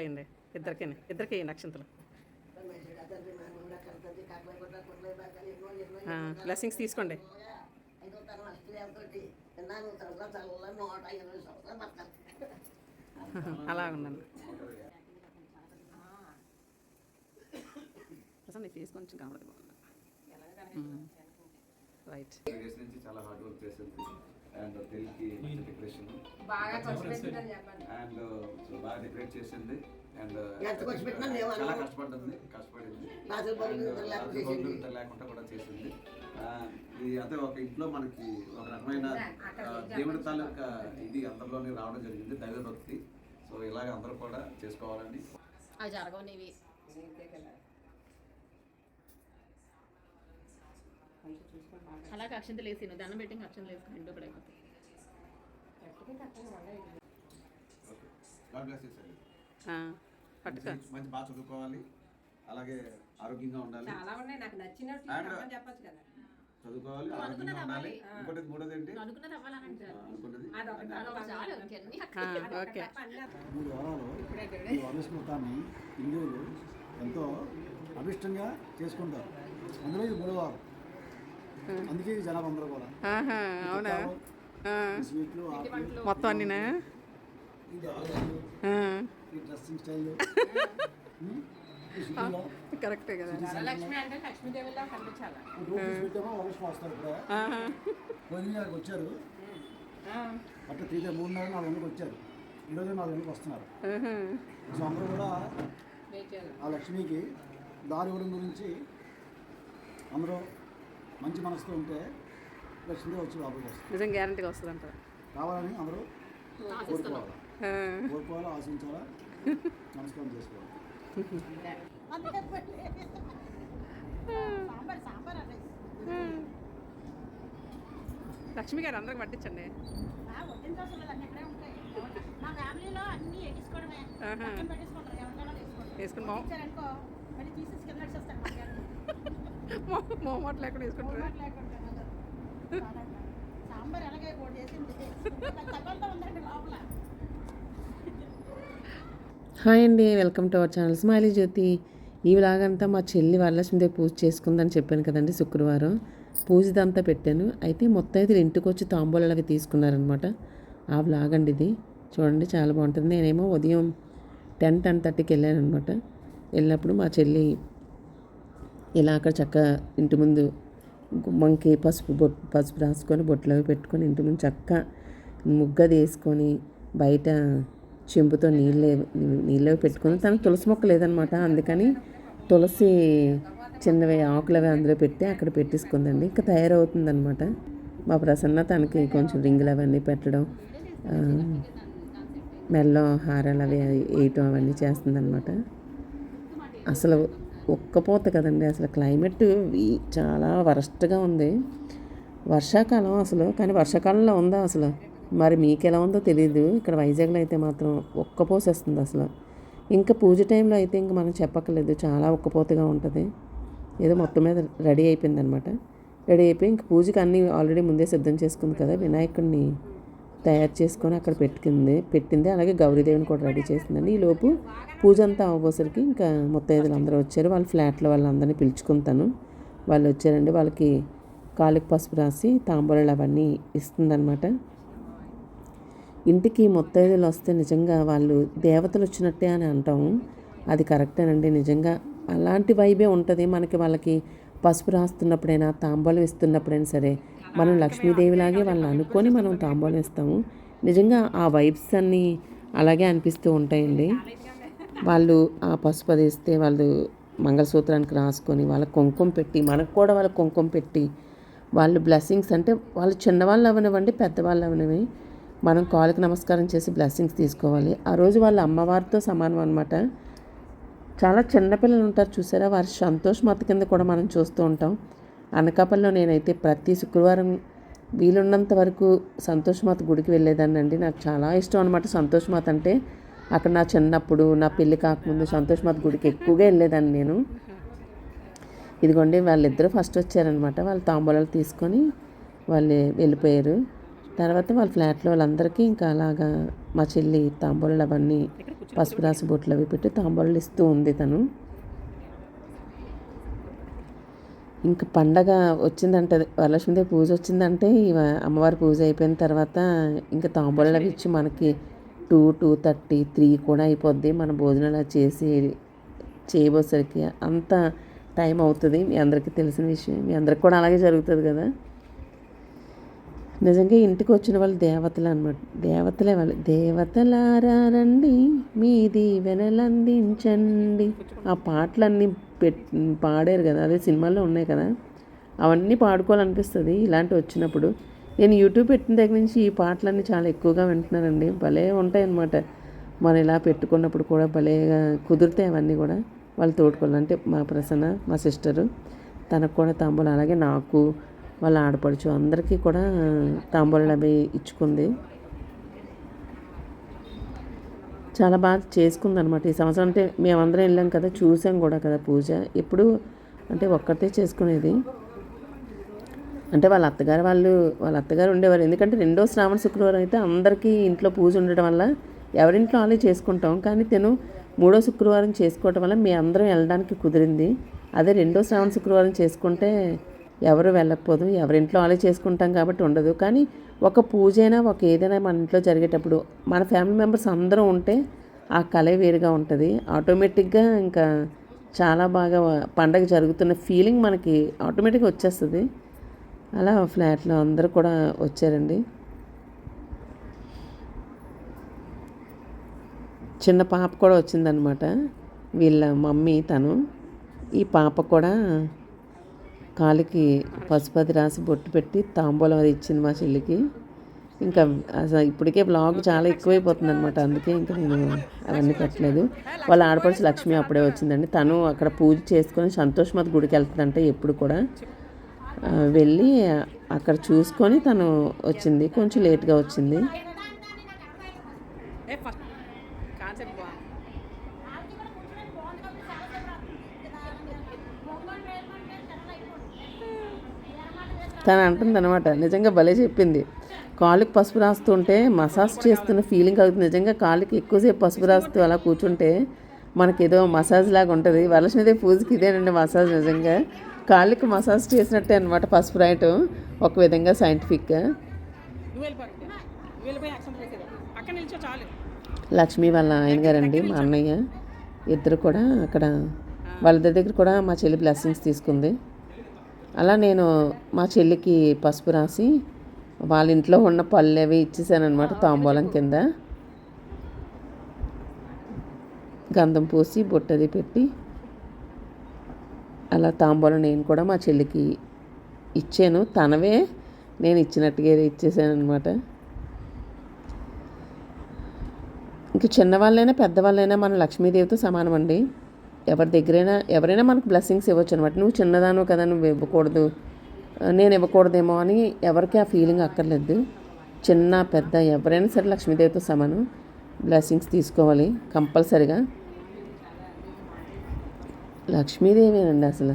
వేయండి ఇద్దరికి ఇద్దరికి అక్షంతలు బ్లెస్సింగ్స్ తీసుకోండి. అలా ఉండండి ప్రసన్న ఫేస్ కొంచెం కనబడదు. రైట్ చాలా హార్డ్ వర్క్ చేసింది అండ్ తెలుగుకి డెకరేషన్ బాగా ఖర్చు పెట్టిందని చెప్పండి. అండ్ బాగా డెకరేట్ చేసింది. అండ్ ఎంత ఖర్చు పెట్టినా మేము చాలా. కష్టపడింది కష్టపడింది లేకుండా కూడా చేసింది. ఆ, ఇది అంటే ఒక ఇంట్లో మనకి ఒక రకమైన దేవుడి తాలూకా ఇది అందరిలోని రావడం జరిగింది దైవభక్తి. సో ఇలాగ అందరూ కూడా చేసుకోవాలని. అవి జరగనివి. అలాగే అక్షంతలు వేసి నువ్వు దండం పెట్టి అక్షంతలు వేసుకుని ఇంట్లో పట్టుక మంచి బాగా చదువుకోవాలి. అలాగే ఆరోగ్యంగా ఉండాలి. చాలా ఉన్నాయి నాకు నచ్చినట్టు చెప్పొచ్చు కదా. చదువుకోవాలి ఆరోగ్యంగా ఉండాలి. ఇంకోటి మూడోది ఏంటి? అనుకున్నది ఓకే. మూడు వారాలు ఈ హిందువులు ఎంతో అభిష్టంగా చేసుకుంటారు. అందులో ఇది మూడో వారం. అందుకే జనాభా అందరూ కూడా. అవునా? మొత్తం అన్నీనా? Dressing style. కరెక్టే కదా. వరలక్ష్మి అంటే లక్ష్మీదేవిలా కనిపించాలి గారికి వచ్చారు. అట్లా తీరే మూడున్నర నాలుగు గంటలకు వచ్చారు. ఈరోజు నాలుగు గంటలకు వస్తున్నారు. సో అందరూ కూడా ఆ లక్ష్మికి దారి ఇవ్వడం గురించి అందరూ మంచి మనసుతో ఉంటే లక్ష్మీ వచ్చి లోపలికి వస్తుంది నిజం గ్యారంటీగా వస్తుందంట. కావాలని అందరూ కోరుకోవాలి? కోరుకోవాలా? ఆశించాలా? నమస్కారం చేసుకోవాలి? లక్ష్మి గారు అందరికి పట్టించండి. వేసుకుని మొ ఇచ్చారనుకో మళ్ళీ తీసేసి కింద వచ్చేస్తారు మా మొహమాట లేకుండా వేసుకుంటారా? సాంబార్ ఎలాగే కూడా చేసింది. తగ్గంతా ఉందండి లోపల. హాయ్ అండి welcome to our channel Smiley Jyothi. ఈ వ్లాగంతా మా చెల్లి వరలక్ష్మీదేవి పూజ చేసుకుందని చెప్పాను కదండి శుక్రవారం. పూజదంతా పెట్టాను. అయితే మొత్తం అయితే ఇంటికి వచ్చి తాంబూలాలు అవి తీసుకున్నారనమాట ఆ వ్లాగ్ అండి ఇది. చూడండి చాలా బాగుంటుంది. నేనేమో ఉదయం టెన్ టెన్ థర్టీకి వెళ్ళాను అనమాట వెళ్ళినప్పుడు మా చెల్లి ఇలా అక్కడ చక్కగా ఇంటి ముందు గుమ్మంకి పసుపు బొట్ పసుపు రాసుకొని బొట్లు అవి పెట్టుకొని ఇంటి ముందు చక్కగా ముగ్గది వేసుకొని బయట చెంబుతో నీళ్ళు నీళ్ళు అవి పెట్టుకొని తను తులసి మొక్క లేదనమాట. అందుకని తులసి చిన్నవి ఆకులు అవి అందులో పెట్టి అక్కడ పెట్టేసుకుందండి. ఇంకా తయారవుతుందనమాట. మా ప్రసన్న తనకి కొంచెం రింగులు అవన్నీ పెట్టడం ఆ, మెల్లో హారాలు అవి వేయటం అవన్నీ చేస్తుందన్నమాట అసలు ఉక్కపోత కదండి. అసలు క్లైమేట్ చాలా వరస్ట్గా ఉంది. వర్షాకాలం అసలు కానీ వర్షాకాలంలో ఉందా అసలు? మరి మీకు ఎలా ఉందో తెలియదు ఇక్కడ వైజాగ్లో అయితే మాత్రం ఒక్కపోసేస్తుంది అసలు. ఇంకా పూజ టైంలో అయితే ఇంకా మనం చెప్పక్కర్లేదు. చాలా ఒక్కపోతగా ఉంటుంది. ఏదో మొత్తం మీద రెడీ అయిపోయింది అనమాట రెడీ అయిపోయి ఇంక పూజకి అన్నీ ఆల్రెడీ ముందే సిద్ధం చేసుకుంది కదా వినాయకుడిని తయారు చేసుకొని అక్కడ పెట్టుకుంది పెట్టింది. అలాగే గౌరీదేవిని కూడా రెడీ చేసిందండి. ఈ లోపు పూజ అంతా అవ్వసరికి ఇంకా ముత్తైదులు అందరూ వచ్చారు. వాళ్ళ ఫ్లాట్లో వాళ్ళందరినీ పిలుచుకుంటాను వాళ్ళు వచ్చారండి. వాళ్ళకి కాళ్ళకి పసుపు రాసి తాంబూలాలు అవన్నీ ఇస్తుందన్నమాట. ఇంటికి ముత్తైదులు వస్తే నిజంగా వాళ్ళు దేవతలు వచ్చినట్టే అని అంటాము అది కరెక్టేనండి నిజంగా. అలాంటి వైబే ఉంటుంది. మనకి వాళ్ళకి పసుపు రాస్తున్నప్పుడైనా తాంబూలం ఇస్తున్నప్పుడైనా సరే మనం లక్ష్మీదేవిలాగే వాళ్ళని అనుకొని మనం తాంబూలం ఇస్తాము నిజంగా ఆ వైబ్స్ అన్నీ అలాగే అనిపిస్తూ ఉంటాయండి. వాళ్ళు ఆ పసుపు అది ఇస్తే వాళ్ళు మంగళసూత్రానికి రాసుకొని వాళ్ళ కుంకుమ పెట్టి మనకు కూడా వాళ్ళ కుంకుమ పెట్టి వాళ్ళు బ్లెస్సింగ్స్ అంటే వాళ్ళు చిన్నవాళ్ళు అవనివ్వండి పెద్దవాళ్ళు అవనివి మనం కాళ్ళకి నమస్కారం చేసి బ్లెస్సింగ్స్ తీసుకోవాలి. ఆ రోజు వాళ్ళ అమ్మవారితో సమానం అనమాట చాలా చిన్నపిల్లలు ఉంటారు చూసారా? వారి సంతోష్ మత కింద కూడా మనం చూస్తూ ఉంటాం. అనకాపల్లిలో నేనైతే ప్రతి శుక్రవారం వీలున్నంత వరకు సంతోషమాత గుడికి వెళ్ళేదాన్ని అండి. నాకు చాలా ఇష్టం అనమాట సంతోషమాత అంటే. అక్కడ నా చిన్నప్పుడు నా పెళ్ళి కాకముందు సంతోషమాత గుడికి ఎక్కువగా వెళ్ళేదాన్ని నేను. ఇదిగోండి వాళ్ళిద్దరూ ఫస్ట్ వచ్చారనమాట వాళ్ళు తాంబూలాలు తీసుకొని వాళ్ళు వెళ్ళిపోయారు. తర్వాత వాళ్ళ ఫ్లాట్లో వాళ్ళందరికీ ఇంకా అలాగా మా చెల్లి తాంబూలాలు అవన్నీ పసుపు రాసి బొట్లు అవి పెట్టి తాంబూలాలు ఇస్తూ ఉంది తను. ఇంకా పండగ వచ్చిందంటే వరలక్ష్మీదేవి పూజ వచ్చిందంటే ఇవ అమ్మవారి పూజ అయిపోయిన తర్వాత ఇంకా తాంబూలాలు అవి ఇచ్చి మనకి టూ టూ థర్టీ త్రీ కూడా అయిపోద్ది. మన భోజనాలు చేసి చేయబోసరికి అంత టైం అవుతుంది. మీ అందరికీ తెలిసిన విషయం. మీ అందరికి కూడా అలాగే జరుగుతుంది కదా? నిజంగా ఇంటికి వచ్చిన వాళ్ళు దేవతలు అనమాట దేవతలే వాళ్ళు. దేవతలారా రండి మీది వెనలందించండి ఆ పాటలన్నీ పెట్ పాడారు కదా అదే సినిమాల్లో ఉన్నాయి కదా. అవన్నీ పాడుకోవాలనిపిస్తుంది ఇలాంటి వచ్చినప్పుడు నేను యూట్యూబ్ పెట్టిన దగ్గర నుంచి ఈ పాటలన్నీ చాలా ఎక్కువగా వింటున్నానండి. భలే ఉంటాయి అన్నమాట మనం ఇలా పెట్టుకున్నప్పుడు కూడా భలేగా కుదురుతాయి అవన్నీ కూడా. వాళ్ళు తోడుకోవాలి అంటే మా ప్రసన్న మా సిస్టరు. తనకు కూడా తాంబూలం. అలాగే నాకు వాళ్ళ ఆడపడుచు అందరికీ కూడా తాంబూలాలు అవి ఇచ్చుకుంది. చాలా బాగా చేసుకుంది అనమాట ఈ సంవత్సరం. అంటే మేమందరం వెళ్ళాం కదా చూసాం కూడా కదా పూజ. ఎప్పుడు అంటే ఒక్కటే చేసుకునేది. అంటే వాళ్ళ అత్తగారు వాళ్ళు వాళ్ళ అత్తగారు ఉండేవారు. ఎందుకంటే రెండో శ్రావణ శుక్రవారం అయితే అందరికీ ఇంట్లో పూజ ఉండడం వల్ల ఎవరింట్లో వాళ్ళే చేసుకుంటాం. కానీ తను మూడో శుక్రవారం చేసుకోవటం వల్ల మీ అందరం వెళ్ళడానికి కుదిరింది. అదే రెండో శ్రావణ శుక్రవారం చేసుకుంటే ఎవరు వెళ్ళకపోదు ఎవరింట్లో వాళ్ళే చేసుకుంటాం కాబట్టి ఉండదు. కానీ ఒక పూజ అయినా ఒక ఏదైనా మన ఇంట్లో జరిగేటప్పుడు మన ఫ్యామిలీ మెంబర్స్ అందరూ ఉంటే ఆ కళ వేరుగా ఉంటుంది. ఆటోమేటిక్గా ఇంకా చాలా బాగా పండగ జరుగుతున్న ఫీలింగ్ మనకి ఆటోమేటిక్గా వచ్చేస్తుంది. అలా ఫ్లాట్లో అందరూ కూడా వచ్చారండి. చిన్న పాప కూడా వచ్చిందనమాట వీళ్ళ మమ్మీ తను. ఈ పాప కూడా కాలికి పసుపది రాసి బొట్టు పెట్టి తాంబూలం అది ఇచ్చింది మా చెల్లికి. ఇంకా అసలు ఇప్పటికే బ్లాగ్ చాలా ఎక్కువైపోతుంది అనమాట అందుకే ఇంకా నేను అవన్నీ పెట్టలేదు. వాళ్ళ ఆడపడిచి లక్ష్మి అప్పుడే వచ్చిందండి. తను అక్కడ పూజ చేసుకొని సంతోషమత గుడికి వెళ్తుందంటే ఎప్పుడు కూడా. వెళ్ళి అక్కడ చూసుకొని తను వచ్చింది. కొంచెం లేట్గా వచ్చింది ఏ ఫస్ట్ కాన్సెప్ట్ బాగుంది తను అంటుంది అనమాట నిజంగా భలే చెప్పింది. కాళ్ళకి పసుపు రాస్తుంటే మసాజ్ చేస్తున్న ఫీలింగ్ అవుతుంది నిజంగా కాళ్ళకి ఎక్కువసేపు పసుపు రాస్తూ అలా కూర్చుంటే మనకేదో మసాజ్ లాగా ఉంటుంది. వరలక్ష్మీదేవి పూజకి ఇదేనండి మసాజ్ నిజంగా. కాళ్ళకి మసాజ్ చేసినట్టే అనమాట పసుపు రాయటం. ఒక విధంగా సైంటిఫిక్గా లక్ష్మి వాళ్ళ ఆయన గారండి మా అన్నయ్య. ఇద్దరు కూడా అక్కడ వాళ్ళిద్దరి దగ్గర కూడా మా చెల్లి బ్లెస్సింగ్స్ తీసుకుంది. అలా నేను మా చెల్లికి పసుపు రాసి వాళ్ళ ఇంట్లో ఉన్న పళ్ళు అవి ఇచ్చేసాను అనమాట తాంబూలం కింద. గంధం పూసి బొట్టది పెట్టి అలా తాంబూలం నేను కూడా మా చెల్లికి ఇచ్చాను. తనవే నేను ఇచ్చినట్టుగా ఇచ్చేసాను అనమాట ఇంక చిన్నవాళ్ళైనా పెద్దవాళ్ళైనా మన లక్ష్మీదేవితో సమానం అండి ఎవరి దగ్గరైనా ఎవరైనా మనకు బ్లెస్సింగ్స్ ఇవ్వచ్చు అనమాట నువ్వు చిన్నదాను కదా నువ్వు ఇవ్వకూడదు నేను ఇవ్వకూడదేమో అని ఎవరికి ఆ ఫీలింగ్ అక్కర్లేదు. చిన్న పెద్ద ఎవరైనా సరే లక్ష్మీదేవితో సమానం. బ్లెస్సింగ్స్ తీసుకోవాలి కంపల్సరిగా. లక్ష్మీదేవేనండి అసలు.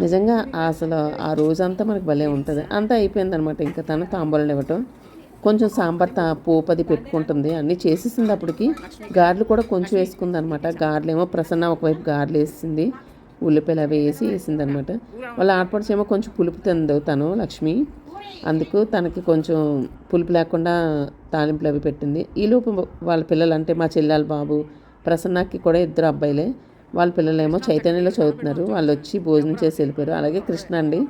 నిజంగా అసలు ఆ రోజంతా మనకు భలే ఉంటుంది. అంతా అయిపోయిందనమాట ఇంకా తను తాంబూలం ఇవ్వటం. కొంచెం సాంబార్ తా పోపది పెట్టుకుంటుంది. అన్నీ చేసేసింది అప్పటికి గారెలు కూడా కొంచెం వేసుకుంది అనమాట గారెలు ఏమో ప్రసన్న ఒకవైపు గారెలు వేసింది. ఉల్లిపాయలు అవి వేసి వేసింది అనమాట వాళ్ళ ఆడపడిచేమో కొంచెం పులుపు తిందు తను లక్ష్మి. అందుకు తనకి కొంచెం పులుపు లేకుండా తాలింపులు అవి పెట్టింది. ఈలోపు వాళ్ళ పిల్లలు అంటే మా చెల్లెల బాబు ప్రసన్నకి కూడా ఇద్దరు అబ్బాయిలే. వాళ్ళ పిల్లలేమో చైతన్యలో చదువుతున్నారు. వాళ్ళు వచ్చి భోజనం చేసి వెళ్ళిపోయారు. అలాగే కృష్ణ అండి.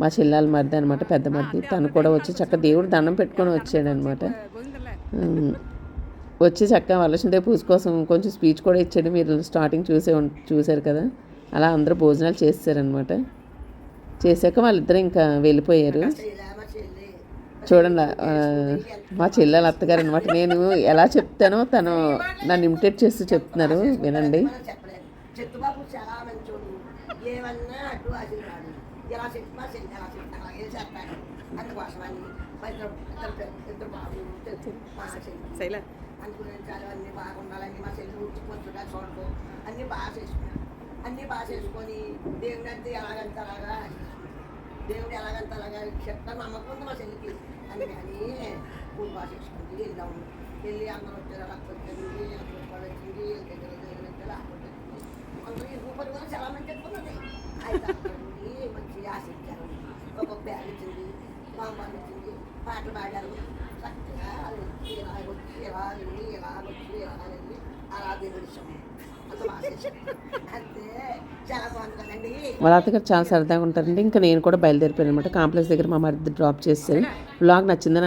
మా చెల్లెల మరిది అనమాట పెద్ద మరిది. తను కూడా వచ్చి చక్క దేవుడు దండం పెట్టుకొని వచ్చాడనమాట వచ్చి చక్క వరలక్ష్మీదేవి పూజ కోసం కొంచెం స్పీచ్ కూడా ఇచ్చాడు. మీరు స్టార్టింగ్ చూసే ఉం- చూశారు కదా? అలా అందరూ భోజనాలు చేస్తారనమాట చేశాక వాళ్ళిద్దరు ఇంకా వెళ్ళిపోయారు. చూడండి మా చెల్లెల అత్తగారు అనమాట నేను ఎలా చెప్తానో తను నన్ను ఇమిటేట్ చేస్తూ చెప్తున్నారు. వినండి. ఇలా చెట్టు మా చెల్లి అలా చెట్టు అలాగే చేస్తాడు అందుకోసమని ఇద్దరు ఇద్దరు బాబు చెట్టు మా చెల్లి. శైల అనుకునే చాలా అన్నీ బాగుండాలని మా చెల్లి ఉచ్చిపోతుగా చూడదు అన్నీ బాగా చేసుకున్నాను అన్నీ బాగా చేసుకొని దేవుని అంటే ఎలాగంటే అలాగా దేవుడు ఎలాగంత అలాగా చెప్తా నమ్మకం మా చెల్లికి. అందుకని పూలు బాగా చేసుకుంటే వెళ్దాము వెళ్ళి అందరూ వచ్చారు అక్కడ వచ్చింది అక్కడ కూడా వచ్చింది దగ్గర దగ్గర వచ్చారు అక్కడ వచ్చింది అందరూ రూపాయలు కూడా చాలా మంది చెప్పుకున్నది అయితే అక్కడ ఉండి మంచి ఆశ ఇచ్చారు ఒక బ్యాగ్ ఇచ్చింది పాటలు పాడారు చక్కగా ఇలా వచ్చి ఇలా వెళ్ళి ఇలా వచ్చి ఇలా వెళ్ళి అలా వాళ్ళ అత్తగారు చాలా సరదాగా ఉంటారండి. ఇంకా నేను కూడా బయలుదేరిపోయాను అనమాట. కాంప్లెక్స్ దగ్గర మా మరిది డ్రాప్ చేశాను బ్లాగ్ నచ్చిందని